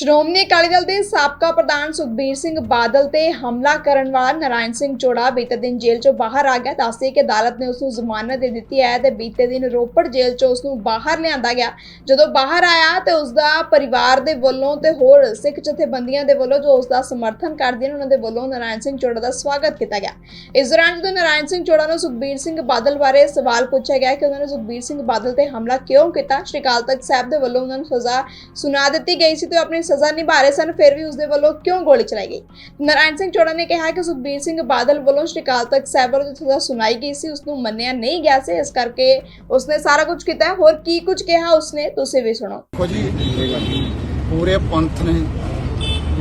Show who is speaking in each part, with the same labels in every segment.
Speaker 1: ਸ਼੍ਰੋਮਣੀ ਅਕਾਲੀ ਦਲ ਦੇ ਸਾਬਕਾ ਪ੍ਰਧਾਨ ਸੁਖਬੀਰ ਸਿੰਘ ਬਾਦਲ ਤੇ ਹਮਲਾ ਕਰਨ ਵਾਲਾ ਨਰਾਇਣ ਸਿੰਘ ਚੋੜਾ ਬੀਤੇ ਦਿਨ ਜੇਲ੍ਹ ਚੋਂ ਬਾਹਰ ਆ ਗਿਆ। ਦੱਸਦੇ ਕਿ ਅਦਾਲਤ ਨੇ ਉਸ ਨੂੰ ਜ਼ਮਾਨਤ ਦੇ ਦਿੱਤੀ ਹੈ ਤੇ ਬੀਤੇ ਦਿਨ ਰੋਪੜ ਜੇਲ੍ਹ ਚੋਂ ਉਸ ਨੂੰ ਬਾਹਰ ਲਿਆਂਦਾ ਗਿਆ। ਜਦੋਂ ਬਾਹਰ ਆਇਆ ਤੇ ਉਸ ਦਾ ਪਰਿਵਾਰ ਦੇ ਵੱਲੋਂ ਤੇ ਹੋਰ ਸਿੱਖ ਜਥੇਬੰਦੀਆਂ ਦੇ ਵੱਲੋਂ ਜੋ ਉਸ ਦਾ ਸਮਰਥਨ ਕਰਦੇ ਨੇ, ਉਹਨਾਂ ਦੇ ਵੱਲੋਂ ਨਰਾਇਣ ਸਿੰਘ ਚੋੜਾ ਦਾ ਸਵਾਗਤ ਕੀਤਾ ਗਿਆ। ਇਸ ਦੌਰਾਨ ਜਦੋਂ ਨਰਾਇਣ ਸਿੰਘ ਚੋੜਾ ਨੂੰ ਸੁਖਬੀਰ ਸਿੰਘ ਬਾਦਲ ਬਾਰੇ ਸਵਾਲ ਪੁੱਛਿਆ ਗਿਆ ਕਿ ਉਹਨਾਂ ਨੇ ਸੁਖਬੀਰ ਸਿੰਘ ਬਾਦਲ ਤੇ ਹਮਲਾ ਕਿਉਂ ਕੀਤਾ, ਸ਼੍ਰੀ ਅਕਾਲ ਤਖਤ ਸਾਹਿਬ ਦੇ ਵੱਲੋਂ ਉਹਨਾਂ ਨੂੰ ਸਜ਼ਾ ਸੁਣਾ ਦਿੱਤੀ ਗਈ ਸੀ ਤੇ ਉਹ ਆਪਣੀ ਸਜ਼ਾ ਨਿਭਾ ਰਹੇ ਸਨ ਫਿਰ ਵੀ ਉਸ ਦੇ ਵੱਲੋਂ ਕਿਉਂ ਗੋਲੀ ਚਲਾਈ ਗਈ? ਨਰਾਇਣ ਸਿੰਘ ਚੋੜਾ ਨੇ ਕਿਹਾ ਕਿ ਸੁਖਬੀਰ ਸਿੰਘ ਬਾਦਲ ਵੱਲੋਂ ਸ਼੍ਰੀ ਅਕਾਲ ਤਖਤ ਸਾਹਿਬ ਵੱਲੋਂ ਸਜ਼ਾ ਸੁਣਾਈ ਗਈ ਸੀ ਉਸ ਨੂੰ ਮੰਨਿਆ ਨਹੀਂ ਗਿਆ ਸੀ ਇਸ ਕਰਕੇ ਉਸਨੇ ਸਾਰਾ ਕੁਝ ਕੀਤਾ। ਹੋਰ ਕੀ ਕੁਝ ਕਿਹਾ ਉਸਨੇ ਤੁਸੀਂ ਵੀ ਸੁਣੋ।
Speaker 2: ਦੇਖੋ ਜੀ ਪੂਰੇ ਪੰਥ ਨੇ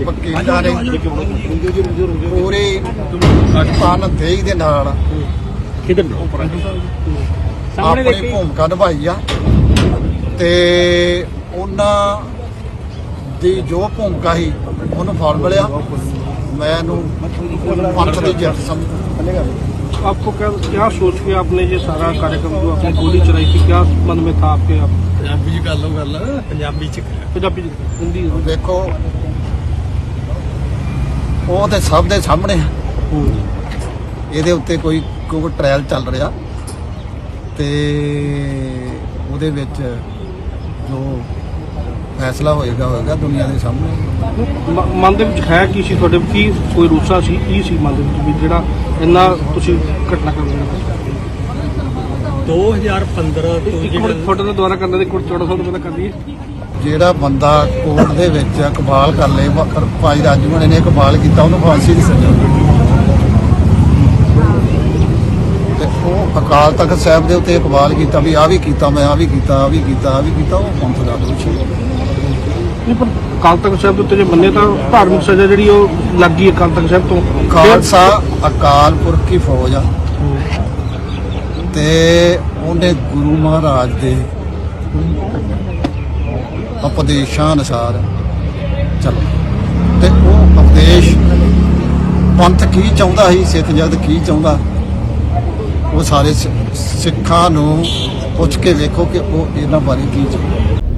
Speaker 2: ਵਕੀਲਾਂ ਨੇ। ਪੂਰੇ ਪਾਕਿਸਤਾਨ ਦੇਸ਼ ਦੇ ਨਾਲ ਆਪਣੀ ਭੂਮਿਕਾ ਨਿਭਾਈ ਆ। ਤੇ ਉਹਨਾਂ ਦੀ ਜੋ ਭੂਮਿਕਾ ਸੀ ਉਹਨੂੰ ਫਲ ਮਿਲਿਆ ਮੈਨੂੰ ਪੰਥ ਦੀ ਜਿੱਤ ਸਮਝ
Speaker 3: आपको क्या क्या सोच के आपने ये सारा कार्यक्रम जो आपने गोली चलाई थी क्या मन में था आपके आप
Speaker 4: ਪੰਜਾਬੀ ਚ ਗੱਲ ਉਹ ਗੱਲ ਪੰਜਾਬੀ ਚ
Speaker 3: पंजाबी हिंदी
Speaker 2: ਦੇਖੋ ਉਹ ਤੇ ਸਭ ਦੇ ਸਾਹਮਣੇ ਆ ਇਹਦੇ ਉੱਤੇ ਕੋਈ ਕੋਈ ਟ੍ਰਾਇਲ ਚੱਲ ਰਿਹਾ ਤੇ ਉਹਦੇ ਵਿੱਚ ਜੋ ਫੈਸਲਾ ਹੋਏਗਾ ਹੋਏਗਾ ਦੁਨੀਆ ਦੇ ਸਾਹਮਣੇ।
Speaker 3: ਮ- ਮਨ ਦੇ ਵਿੱਚ ਹੈ ਕੀ ਸੀ ਤੁਹਾਡੇ? ਕੀ ਕੋਈ ਰੂਸਾ ਸੀ? ਕੀ ਸੀ ਮਨ ਦੇ ਵਿੱਚ ਵੀ ਜਿਹੜਾ ਇੰਨਾ ਤੁਸੀਂ ਘਟਨਾ ਕਰ ਰਹੇ
Speaker 4: 2015 ਤੋਂ
Speaker 3: ਇੱਕ
Speaker 4: ਜਿਹੜਾ
Speaker 3: ਫੋਟੋ ਦਾ ਦੁਬਾਰਾ ਕਰਨਾ ਦੇ ਕੋਲ ਚੌੜਾ ਸਾਹਿਬ ਦਾ ਕਰ ਦਈਏ
Speaker 2: ਜਿਹੜਾ ਬੰਦਾ ਕੋਰਟ ਦੇ ਵਿੱਚ ਇਕਬਾਲ ਕਰ ਲੇ ਵਕਰ ਭਾਈ ਰਾਜੂ ਨੇ ਇਕਬਾਲ ਕੀਤਾ ਉਹਨੂੰ ਫਾਂਸੀ ਦੀ ਸਜ਼ਾ ਤੇ ਉਹ ਅਕਾਲ ਤਖਤ ਸਾਹਿਬ ਦੇ ਉੱਤੇ ਇਕਬਾਲ ਕੀਤਾ ਵੀ ਆ ਵੀ ਕੀਤਾ ਮੈਂ ਆ ਵੀ ਕੀਤਾ ਆ ਵੀ ਕੀਤਾ ਆ ਵੀ ਕੀਤਾ ਉਹ ਪੰਥ ਦਾ ਦੋਸ਼ੀ ਹੈ।
Speaker 3: ਨਹੀਂ ਪਰ ਕਾਲ ਤਖਤ ਸਾਹਿਬ ਦੇ ਉੱਤੇ ਜੇ ਮੰਨੇ ਤਾਂ ਧਾਰਮਿਕ ਸਜ਼ਾ ਜਿਹੜੀ ਉਹ ਲੱਗੀ ਹੈ ਕਾਲ ਤਖਤ ਸਾਹਿਬ ਤੋਂ।
Speaker 2: ਖਾਲਸਾ ਅਕਾਲ ਪੁਰਖ ਦੀ ਫੌਜ ਆ। ਤੇ ਉਹਨੇ ਗੁਰੂ ਮਹਾਰਾਜ ਦੇ ਉਪਦੇਸ਼ਾਂ ਅਨੁਸਾਰ ਚੱਲ। ਤੇ ਉਹ ਉਪਦੇਸ਼ ਪੰਥ ਕੀ ਚਾਹੁੰਦਾ ਸੀ ਸਿੱਖ ਜਗਤ ਕੀ ਚਾਹੁੰਦਾ? ਉਹ ਸਾਰੇ ਸਿ- ਸਿੱਖਾਂ ਨੂੰ ਪੁੱਛ ਕੇ ਵੇਖੋ ਕਿ ਉਹ ਇਹਨਾਂ ਬਾਰੇ ਕੀ ਚਾਹੁੰਦਾ